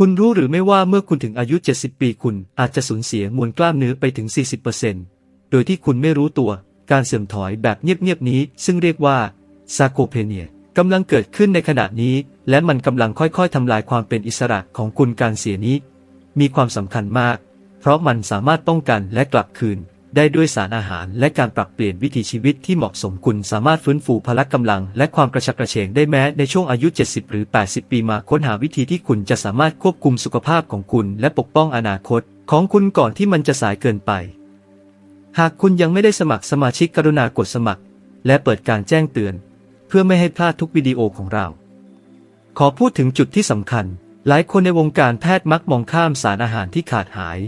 คุณรู้หรือไม่ว่าเมื่อคุณถึงอายุ 70 ปีคุณอาจจะสูญเสียมวลกล้ามเนื้อไปถึง 40%โดยที่คุณไม่รู้ตัว การเสื่อมถอยแบบเงียบๆนี้ ซึ่งเรียกว่าซาโคเพเนียกำลังเกิดขึ้นในขณะนี้ และมันกำลังค่อยๆทำลายความเป็นอิสระของคุณการเสียนี้ มีความสำคัญมาก เพราะมันสามารถป้องกันและกลับคืน ได้ด้วยสารอาหารและการปรับเปลี่ยนวิถีชีวิตที่เหมาะสมคุณสามารถฟื้นฟูพละกำลัง และความกระฉับกระเฉงได้แม้ในช่วงอายุ 70 หรือ 80 ปีมาค้นหาวิธีที่คุณจะสามารถควบคุมสุขภาพของคุณ และปกป้องอนาคต ของคุณก่อนที่มันจะสายเกินไป หากคุณยังไม่ได้สมัครสมาชิกกรุณากดสมัคร และเปิดการแจ้งเตือน เพื่อไม่ให้พลาดทุกวิดีโอของเรา ขอพูดถึงจุดที่สำคัญ หลายคนในวงการแพทย์มักมองข้ามสารอาหารที่ขาดหาย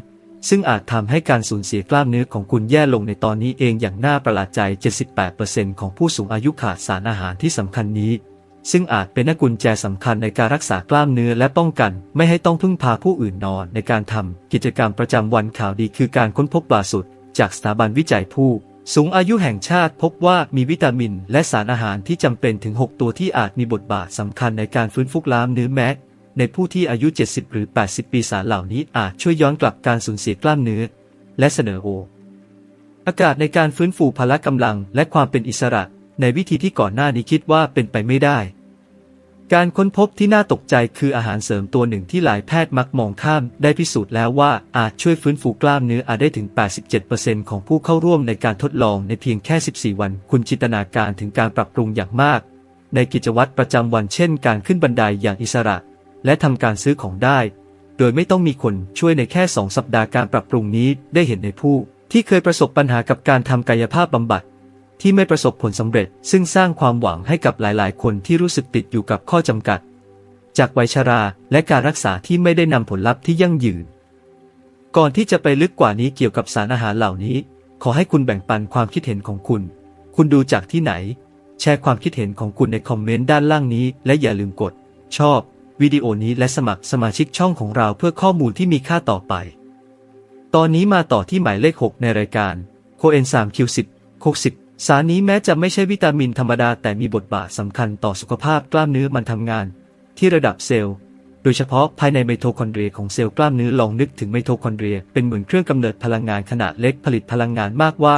ซึ่งอาจทำให้การสูญเสียกล้ามเนื้อของคุณแย่ลงในตอนนี้เองอย่างน่าประหลาดใจ 78%ของผู้สูงอายุขาดสารอาหารที่สำคัญนี้ ซึ่งอาจเป็นกุญแจสำคัญในการรักษากล้ามเนื้อและป้องกัน ไม่ให้ต้องพึ่งพาผู้อื่นนอนในการทำกิจกรรมประจำวันข่าวดีคือการค้นพบล่าสุด จากสถาบันวิจัยผู้สูงอายุแห่งชาติพบว่ามีวิตามิน และสารอาหารที่จำเป็นถึง 6 ตัวที่อาจมีบทบาทสำคัญในการฟื้นฟูกล้ามเนื้อแม้ ในผู้ที่อายุ 70 หรือ 80 ปีสารเหล่านี้อาจช่วยย้อนกลับการสูญเสียกล้ามเนื้อ และเสนอโออากาศในการฟื้นฟูพละกำลังและความเป็นอิสระ ในวิธีที่ก่อนหน้านี้คิดว่าเป็นไปไม่ได้ การค้นพบที่น่าตกใจคืออาหารเสริมตัวหนึ่งที่หลายแพทย์มักมองข้ามได้พิสูจน์แล้วว่าอาจช่วยฟื้นฟูกล้ามเนื้ออาจได้ถึง 87%ของผู้เข้าร่วมในการทดลองในเพียงแค่ 14 วัน คุณจินตนาการถึงการปรับปรุงอย่างมาก ในกิจวัตรประจำวันเช่น การขึ้นบันไดอย่างอิสระ และทำการซื้อของได้ โดยไม่ต้องมีคนช่วยในแค่ 2 สัปดาห์การปรับปรุงนี้ได้เห็นในผู้ ที่เคยประสบปัญหากับการทำกายภาพบำบัด ที่ไม่ประสบผลสำเร็จ ซึ่งสร้างความหวังให้กับหลายๆ คนที่รู้สึกติดอยู่กับข้อจำกัด จากวัยชราและการรักษาที่ไม่ได้นำผลลัพธ์ที่ยั่งยืน ก่อนที่จะไปลึกกว่านี้เกี่ยวกับสารอาหารเหล่านี้ ขอให้คุณแบ่งปันความคิดเห็นของคุณ คุณดูจากที่ไหน แชร์ความคิดเห็นของคุณในคอมเมนต์ด้านล่างนี้ และอย่าลืมกด ชอบ วิดีโอนี้และสมัครสมาชิกช่องของเราเพื่อข้อมูลที่มีค่าต่อไป ตอนนี้มาต่อที่หมายเลข 6 ในรายการโคเอนซาม Q10 โค10สารนี้แม้จะไม่ใช่วิตามินธรรมดาแต่มีบทบาทสำคัญต่อสุขภาพกล้ามเนื้อมันทำงาน ที่ระดับเซลล์ โดยเฉพาะภายในไมโทคอนเดรียของเซลล์กล้ามเนื้อลองนึกถึงไมโทคอนเดรียเป็นเหมือนเครื่องกำเนิดพลังงานขนาดเล็กผลิตพลังงานมากกว่า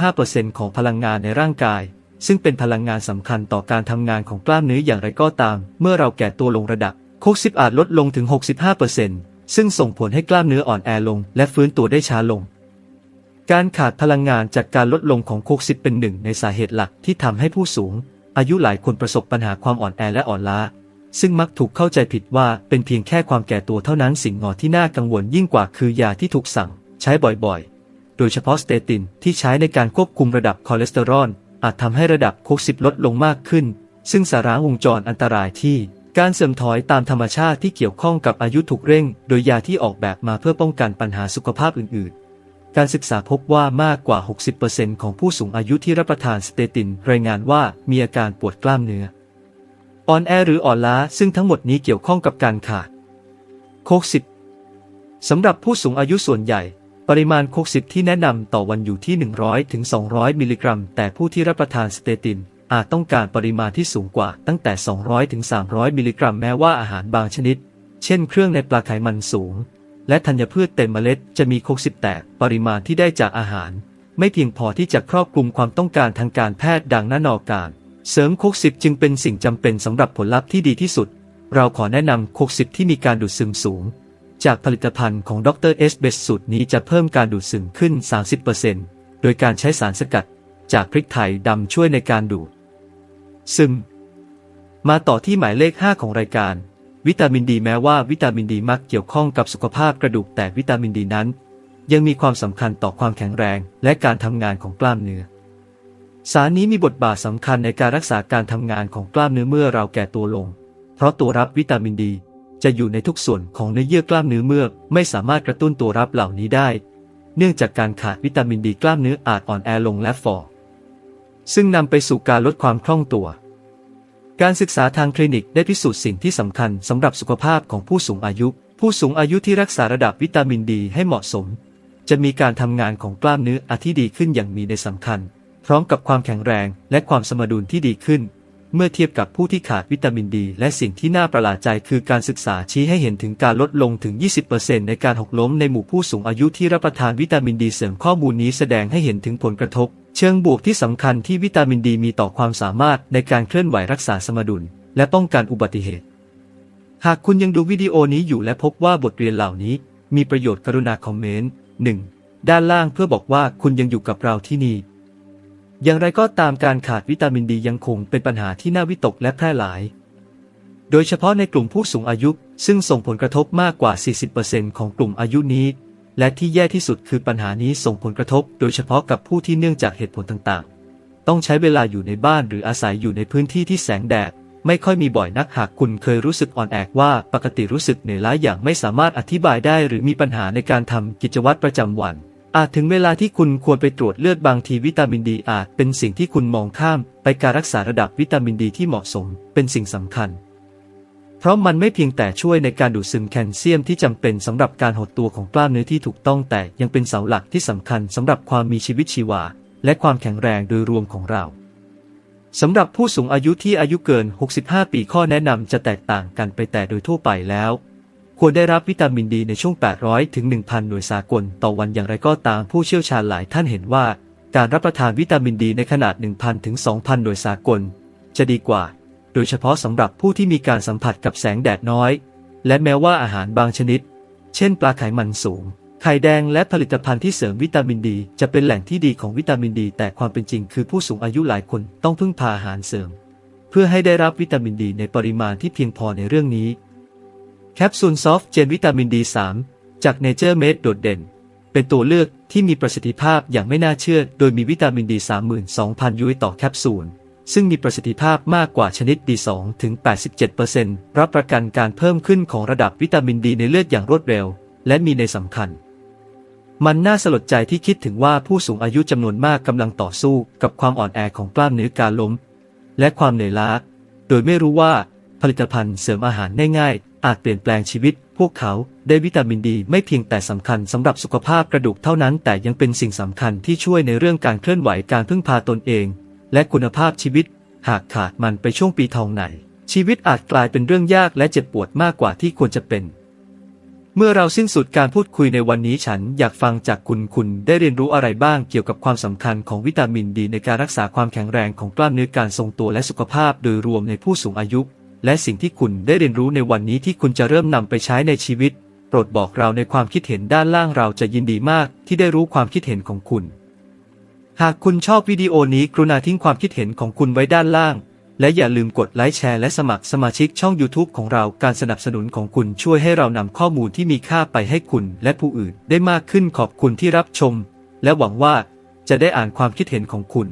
95%ของพลังงานในร่างกาย ซึ่งเป็นพลังงานสำคัญต่อการทำงานของกล้ามเนื้ออย่างไรก็ตาม เมื่อเราแก่ตัวลงระดับโคสิบอาจลดลงถึง 65%ซึ่งส่งผลให้กล้ามเนื้ออ่อนแอลง และฟื้นตัวได้ช้าลง การขาดพลังงานจากการลดลงของโคกซิปเป็นหนึ่งในสาเหตุหลักที่ทำให้ผู้สูง อายุหลายคนประสบปัญหาความอ่อนแอและอ่อนล้า ซึ่งมักถูกเข้าใจผิดว่าเป็นเพียงแค่ความแก่ตัวเท่านั้นสิ่งงอที่น่ากังวลยิ่งกว่าคือยาที่ถูกสั่ง ใช้บ่อยๆ โดยเฉพาะสเตตินที่ใช้ในการควบคุมระดับคอเลสเตอรอล อาจทำให้ระดับโคกซิปลดลงมากขึ้น ซึ่งสาระวงจรอันตรายที่การเสื่อมถอยตามธรรมชาติที่เกี่ยวข้องกับอายุถูกเร่ง โดยยาที่ออกแบบมาเพื่อป้องกันปัญหาสุขภาพอื่น ๆ การศึกษาพบว่ามากกว่า 60%ของผู้สูงอายุที่รับประทานสเตติน รายงานว่ามีอาการปวดกล้ามเนื้อ อ่อนแอหรืออ่อนล้าซึ่งทั้งหมดนี้เกี่ยวข้องกับการขาดโคกสิบสำหรับผู้สูงอายุส่วนใหญ่ ปริมาณโคกสิบที่แนะนำต่อวันอยู่ที่100ถึง200 มิลลิกรัม แต่ผู้ที่รับประทานสเตติน อาจต้องการปริมาณที่สูงกว่าตั้งแต่200ถึง300 มิลลิกรัม แม้ว่าอาหารบางชนิด เช่นเครื่องในปลาไขมันสูง และธัญพืชเต็มเมล็ดจะมีโคกสิบแต่ปริมาณที่ได้จากอาหาร ไม่เพียงพอที่จะครอบคลุมความต้องการทางการแพทย์ดังนั้นออกการ เสริมโคกสิบจึงเป็นสิ่งจำเป็นสำหรับผลลัพธ์ที่ดีที่สุด เราขอแนะนำโคกสิบที่มีการดูดซึมสูง จากผลิตภัณฑ์ของดรเอสเบสสูตรนี้จะเพิ่มการดูดซึมขึ้น 30%โดยการใช้สารสกัดจากพริกไทยดำช่วยในการดูดซึม มาต่อที่หมายเลข 5 ของรายการ วิตามินดีแม้ว่าวิตามินดีมักเกี่ยวข้องกับสุขภาพกระดูกแต่วิตามินดีนั้น ยังมีความสำคัญต่อความแข็งแรงและการทำงานของกล้ามเนื้อสารนี้มีบทบาทสำคัญในการรักษาการทำงานของกล้ามเนื้อเมื่อเราแก่ตัวลง เพราะตัวรับวิตามินดี จะอยู่ในทุกส่วนของเนื้อเยื่อกล้ามเนื้อเมื่อไม่สามารถกระตุ้นตัวรับเหล่านี้ได้ เนื่องจากการขาดวิตามินดีกล้ามเนื้ออาจอ่อนแอลงและฝ่อซึ่งนำไปสู่การลดความคล่องตัว การศึกษาทางคลินิกได้พิสูจน์สิ่งที่สำคัญสำหรับสุขภาพของผู้สูงอายุ ผู้สูงอายุที่รักษาระดับวิตามินดีให้เหมาะสม จะมีการทำงานของกล้ามเนื้ออาที่ดีขึ้นอย่างมีในสำคัญ พร้อมกับความแข็งแรงและความสมดุลที่ดีขึ้น เมื่อเทียบกับผู้ที่ขาดวิตามินดี และสิ่งที่น่าประหลาดใจคือการศึกษาชี้ให้เห็นถึงการลดลงถึง 20%ในการหกล้มในหมู่ผู้สูงอายุที่รับประทานวิตามินดีเสริมข้อมูลนี้แสดงให้เห็นถึงผลกระทบ เชิงบวกที่สำคัญที่วิตามินดีมีต่อความสามารถในการเคลื่อนไหวรักษาสมดุล และป้องกันอุบัติเหตุ หากคุณยังดูวิดีโอนี้อยู่และพบว่าบทเรียนเหล่านี้ มีประโยชน์กรุณาคอมเมนต์ 1. ด้านล่างเพื่อบอกว่าคุณยังอยู่กับเราที่นี่ อย่างไรก็ตามการขาดวิตามินดียังคงเป็นปัญหาที่น่าวิตกและแพร่หลาย โดยเฉพาะในกลุ่มผู้สูงอายุ ซึ่งส่งผลกระทบมากกว่า 40%ของกลุ่มอายุนี้ และที่แย่ที่สุดคือปัญหานี้ส่งผลกระทบ โดยเฉพาะกับผู้ที่เนื่องจากเหตุผลต่างๆ ต้องใช้เวลาอยู่ในบ้านหรืออาศัยอยู่ในพื้นที่ที่แสงแดดไม่ค่อยมีบ่อยนักหากคุณเคยรู้สึกอ่อนแอว่าปกติรู้สึกเหนื่อยล้าอย่างไม่สามารถอธิบายได้ หรือมีปัญหาในการทำกิจวัตรประจำวัน อาจถึงเวลาที่คุณควรไปตรวจเลือดบางทีวิตามินดีอาจเป็นสิ่งที่คุณมองข้าม ไปการรักษาระดับวิตามินดีที่เหมาะสม เป็นสิ่งสำคัญ เพราะมันไม่เพียงแต่ช่วยในการดูดซึมแคลเซียมที่จำเป็นสำหรับการหดตัวของกล้ามเนื้อที่ถูกต้องแต่ยังเป็นเสาหลักที่สำคัญสำหรับความมีชีวิตชีวา และความแข็งแรงโดยรวมของเราสำหรับผู้สูงอายุที่อายุเกิน 65 ปีข้อแนะนำจะแตกต่างกันไปแต่โดยทั่วไปแล้ว ควรได้รับวิตามินดีในช่วง 800 ถึง 1,000 หน่วยสากลต่อวันอย่างไรก็ตามผู้เชี่ยวชาญหลายท่านเห็นว่า การรับประทานวิตามินดีในขนาด 1,000 ถึง 2,000 หน่วยสากล จะดีกว่า โดยเฉพาะสำหรับผู้ที่มีการสัมผัสกับแสงแดดน้อย และแม้ว่าอาหารบางชนิด เช่น ปลาไขมันสูง ไข่แดงและผลิตภัณฑ์ที่เสริมวิตามินดี จะเป็นแหล่งที่ดีของวิตามินดี แต่ความเป็นจริงคือผู้สูงอายุหลายคนต้องพึ่งพาอาหารเสริม เพื่อให้ได้รับวิตามินดีในปริมาณที่เพียงพอในเรื่องนี้ แคปซูลซอฟต์เจนวิตามินดี3จากเนเจอร์เมดโดดเด่น เป็นตัวเลือกที่มีประสิทธิภาพอย่างไม่น่าเชื่อ โดยมีวิตามินดี32,000 ยูนิตต่อแคปซูล ซึ่งมีประสิทธิภาพมากกว่าชนิด D2 ถึง 87%รับประกันการเพิ่มขึ้นของระดับวิตามินดีในเลือดอย่างรวดเร็ว และมีในสำคัญ มันน่าสลดใจที่คิดถึงว่าผู้สูงอายุจำนวนมากกำลังต่อสู้กับความอ่อนแอของกล้ามเนื้อการล้ม และความเหนื่อยล้า โดยไม่รู้ว่าผลิตภัณฑ์เสริมอาหารง่าย อาจเปลี่ยนแปลงชีวิต พวกเขาได้วิตามินดี ไม่เพียงแต่สำคัญสำหรับสุขภาพกระดูกเท่านั้น แต่ยังเป็นสิ่งสำคัญที่ช่วยในเรื่องการเคลื่อนไหวการพึ่งพาตนเอง และคุณภาพชีวิต หากขาดมันไปช่วงปีทองไหน ชีวิตอาจกลายเป็นเรื่องยากและเจ็บปวดมากกว่าที่ควรจะเป็นเมื่อเราสิ้นสุดการพูดคุยในวันนี้ฉันอยากฟังจากคุณคุณได้เรียนรู้อะไรบ้างเกี่ยวกับความสำคัญของวิตามินดีในการรักษาความแข็งแรงของกล้ามเนื้อการทรงตัวและสุขภาพโดยรวมในผู้สูงอายุ และสิ่งที่คุณได้เรียนรู้ในวันนี้ที่คุณจะเริ่มนำไปใช้ในชีวิต โปรดบอกเราในความคิดเห็นด้านล่างเราจะยินดีมากที่ได้รู้ความคิดเห็นของคุณ หากคุณชอบวิดีโอนี้กรุณาทิ้งความคิดเห็นของคุณไว้ด้านล่าง และอย่าลืมกดไลค์แชร์และสมัครสมาชิกช่อง YouTube ของเราการสนับสนุนของคุณช่วยให้เรานำข้อมูลที่มีค่าไปให้คุณและผู้อื่นได้มากขึ้นขอบคุณที่รับชม และหวังว่าจะได้อ่านความคิดเห็นของคุณ